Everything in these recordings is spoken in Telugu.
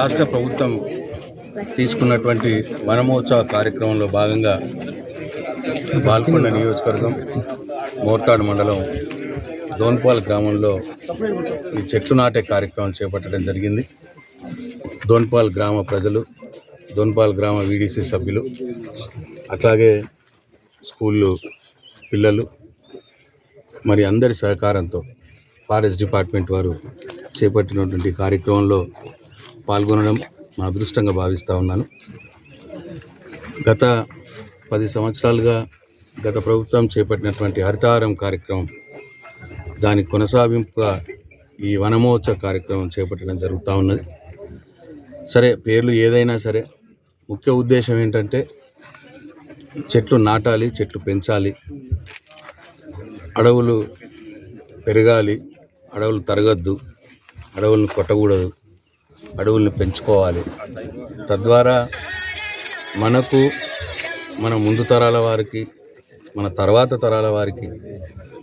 రాష్ట్ర ప్రభుత్వం తీసుకున్నటువంటి వనమహోత్సవ కార్యక్రమంలో భాగంగా పాల్గొన్న నియోజకవర్గం మోర్తాడు మండలం దోన్పాల్ గ్రామంలో ఈ చెట్లు నాటే కార్యక్రమం చేపట్టడం జరిగింది. దోన్పాల్ గ్రామ ప్రజలు దోన్పాల్ గ్రామ వీడీసీ సభ్యులు అట్లాగే స్కూళ్ళు పిల్లలు మరి అందరి సహకారంతో ఫారెస్ట్ డిపార్ట్మెంట్ వారు చేపట్టినటువంటి కార్యక్రమంలో పాల్గొనడం మా అదృష్టంగా భావిస్తూ ఉన్నాను. గత పది సంవత్సరాలుగా గత ప్రభుత్వం చేపట్టినటువంటి హరితహారం కార్యక్రమం దాని కొనసాగింపుగా ఈ వనమోత్సవ కార్యక్రమం చేపట్టడం జరుగుతూ ఉన్నది. సరే పేర్లు ఏదైనా సరే ముఖ్య ఉద్దేశం ఏంటంటే చెట్లు నాటాలి చెట్లు పెంచాలి అడవులు పెరగాలి అడవులు తరగద్దు అడవులను కొట్టకూడదు అడవుల్ని పెంచుకోవాలి. తద్వారా మనకు మన ముందు తరాల వారికి మన తర్వాత తరాల వారికి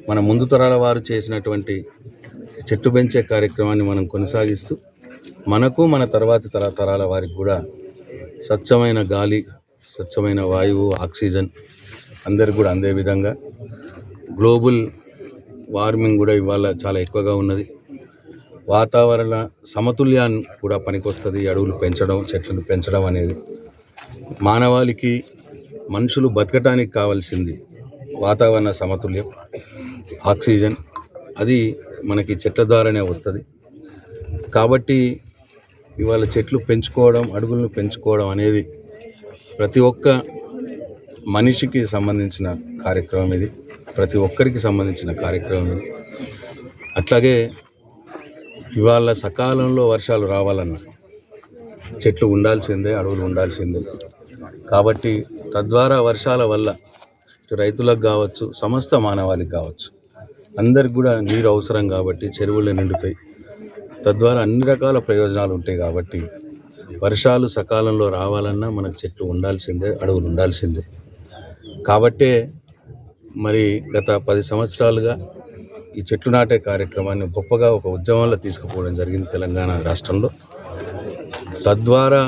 మన ముందు తరాల వారు చేసినటువంటి చెట్టు పెంచే కార్యక్రమాన్ని మనం కొనసాగిస్తూ మనకు మన తర్వాతి తర తరాల వారికి కూడా స్వచ్ఛమైన గాలి స్వచ్ఛమైన వాయువు ఆక్సిజన్ అందరికి కూడా అందే విధంగా గ్లోబల్ వార్మింగ్ కూడా ఇవాళ చాలా ఎక్కువగా ఉన్నది. వాతావరణ సమతుల్యాన్ని కూడా పనికొస్తుంది. అడవులు పెంచడం చెట్లను పెంచడం అనేది మానవాళికి మనుషులు బతకటానికి కావాల్సింది వాతావరణ సమతుల్యం ఆక్సిజన్. అది మనకి చెట్ల ద్వారానే వస్తుంది. కాబట్టి ఇవాళ చెట్లు పెంచుకోవడం అడుగులను పెంచుకోవడం అనేది ప్రతి ఒక్క మనిషికి సంబంధించిన కార్యక్రమం ఇది. ప్రతి ఒక్కరికి సంబంధించిన కార్యక్రమం ఇది. అట్లాగే ఇవాళ సకాలంలో వర్షాలు రావాలన్నా చెట్లు ఉండాల్సిందే అడవులు ఉండాల్సిందే. కాబట్టి తద్వారా వర్షాల వల్ల రైతులకు కావచ్చు సమస్త మానవాళికి కావచ్చు అందరికి కూడా నీరు అవసరం కాబట్టి చెరువులు నిండుతాయి. తద్వారా అన్ని రకాల ప్రయోజనాలు ఉంటాయి కాబట్టి వర్షాలు సకాలంలో రావాలన్నా మనకు చెట్లు ఉండాల్సిందే అడవులు ఉండాల్సిందే. కాబట్టే మరి గత పది సంవత్సరాలుగా ఈ చెట్లు నాటే కార్యక్రమాన్ని గొప్పగా ఒక ఉద్యమంలో తీసుకుపోవడం జరిగింది తెలంగాణ రాష్ట్రంలో. తద్వారా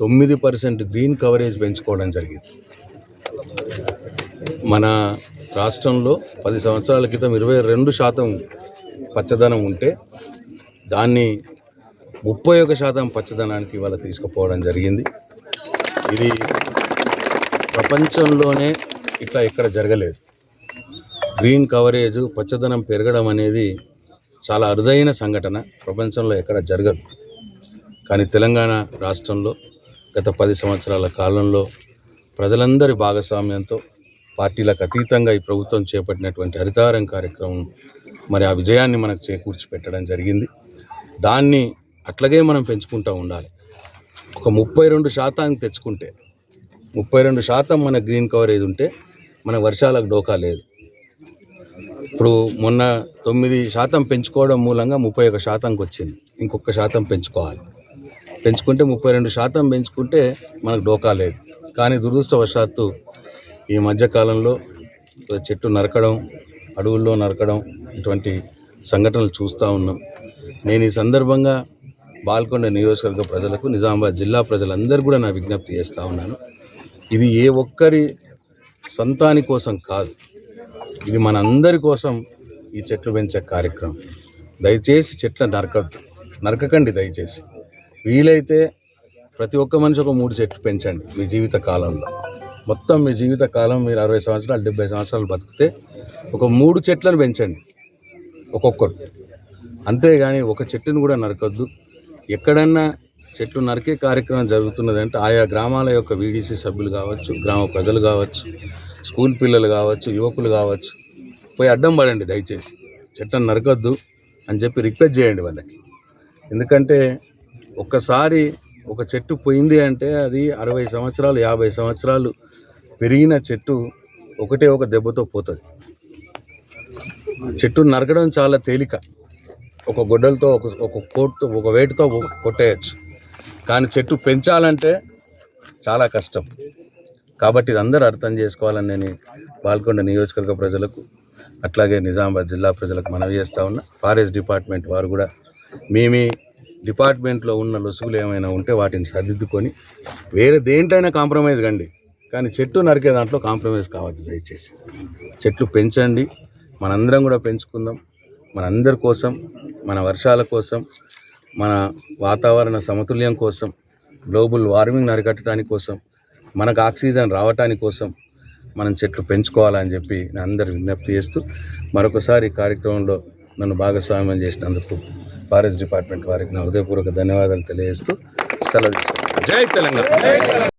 తొమ్మిది పర్సెంట్ గ్రీన్ కవరేజ్ పెంచుకోవడం జరిగింది. మన రాష్ట్రంలో పది సంవత్సరాల క్రితం ఇరవై రెండు శాతం పచ్చదనం ఉంటే దాన్ని ముప్పై ఒక శాతం పచ్చదనానికి ఇవాళ తీసుకుపోవడం జరిగింది. ఇది ప్రపంచంలోనే ఇట్లా ఎక్కడ జరగలేదు. గ్రీన్ కవరేజ్ పచ్చదనం పెరగడం అనేది చాలా అరుదైన సంఘటన ప్రపంచంలో ఎక్కడ జరగదు. కానీ తెలంగాణ రాష్ట్రంలో గత పది సంవత్సరాల కాలంలో ప్రజలందరి భాగస్వామ్యంతో పార్టీలకు అతీతంగా ఈ ప్రభుత్వం చేపట్టినటువంటి హరితారం కార్యక్రమం మరి ఆ విజయాన్ని మనకు చేకూర్చి పెట్టడం జరిగింది. దాన్ని అట్లాగే మనం పెంచుకుంటూ ఉండాలి. ఒక ముప్పై రెండు శాతానికి తెచ్చుకుంటే ముప్పై రెండు శాతం మన గ్రీన్ కవరేజ్ ఉంటే మన వర్షాలకు డోకా లేదు. ఇప్పుడు మొన్న తొమ్మిది శాతం పెంచుకోవడం మూలంగా ముప్పై ఒక శాతంకి వచ్చింది. ఇంకొక శాతం పెంచుకోవాలి. పెంచుకుంటే ముప్పై రెండు శాతం పెంచుకుంటే మనకు డోకా లేదు. కానీ దురదృష్టవశాత్తు ఈ మధ్యకాలంలో చెట్టు నరకడం అడవుల్లో నరకడం ఇటువంటి సంఘటనలు చూస్తూ ఉన్నాం. నేను ఈ సందర్భంగా బాల్కొండ నియోజకవర్గ ప్రజలకు నిజామాబాద్ జిల్లా ప్రజలందరూ కూడా నా విజ్ఞప్తి చేస్తూ ఉన్నాను. ఇది ఏ ఒక్కరి సంతాని కోసం కాదు. ఇది మనందరి కోసం ఈ చెట్లు పెంచే కార్యక్రమం. దయచేసి చెట్ల నరకద్దు నరకకండి దయచేసి. వీలైతే ప్రతి ఒక్క మనిషి ఒక మూడు చెట్లు పెంచండి మీ జీవిత కాలంలో. మొత్తం మీ జీవిత కాలం మీరు అరవై సంవత్సరాలు డెబ్బై సంవత్సరాలు బతికితే ఒక మూడు చెట్లను పెంచండి. ఒక్కొక్కరు. అంతేగాని ఒక చెట్టును కూడా నరకొద్దు. ఎక్కడన్నా చెట్లు నరికే కార్యక్రమం జరుగుతున్నది అంటే ఆయా గ్రామాల యొక్క వీడీసీ సభ్యులు కావచ్చు గ్రామ ప్రజలు కావచ్చు స్కూల్ పిల్లలు కావచ్చు యువకులు కావచ్చు పోయి అడ్డం పడండి దయచేసి. చెట్లను నరకొద్దు అని చెప్పి రిక్వెస్ట్ చేయండి వాళ్ళకి. ఎందుకంటే ఒక్కసారి ఒక చెట్టు పోయింది అంటే అది అరవై సంవత్సరాలు యాభై సంవత్సరాలు పెరిగిన చెట్టు ఒకటే ఒక దెబ్బతో పోతుంది. చెట్టు నరకడం చాలా తేలిక. ఒక గొడ్డలతో ఒక ఒక కోట్తో ఒక వేటితో కొట్టేయచ్చు. కానీ చెట్టు పెంచాలంటే చాలా కష్టం. కాబట్టి అందరూ అర్థం చేసుకోవాలని నేను బాల్కొండ నియోజకవర్గ ప్రజలకు అట్లాగే నిజామాబాద్ జిల్లా ప్రజలకు మనవి చేస్తూ ఉన్నా. ఫారెస్ట్ డిపార్ట్మెంట్ వారు కూడా మీ మీ డిపార్ట్మెంట్లో ఉన్న లొసుగులు ఏమైనా ఉంటే వాటిని సర్దిద్దుకొని వేరే దేంట్లైనా కాంప్రమైజ్ కండి. కానీ చెట్టు నరికే దాంట్లో కాంప్రమైజ్ కావద్దు దయచేసి. చెట్లు పెంచండి. మనందరం కూడా పెంచుకుందాం. మనందరి కోసం మన వర్షాల కోసం మన వాతావరణ సమతుల్యం కోసం గ్లోబల్ వార్మింగ్ నరికట్టడానికి కోసం మనకు ఆక్సిజన్ రావటానికి కోసం మనం చెట్లు పెంచుకోవాలని చెప్పి నేను అందరు విజ్ఞప్తి చేస్తూ మరొకసారి కార్యక్రమంలో నన్ను భాగస్వామ్యం చేసినందుకు ఫారెస్ట్ డిపార్ట్మెంట్ వారికి నా హృదయపూర్వక ధన్యవాదాలు తెలియజేస్తూ సెలవు జై తెలంగాణ.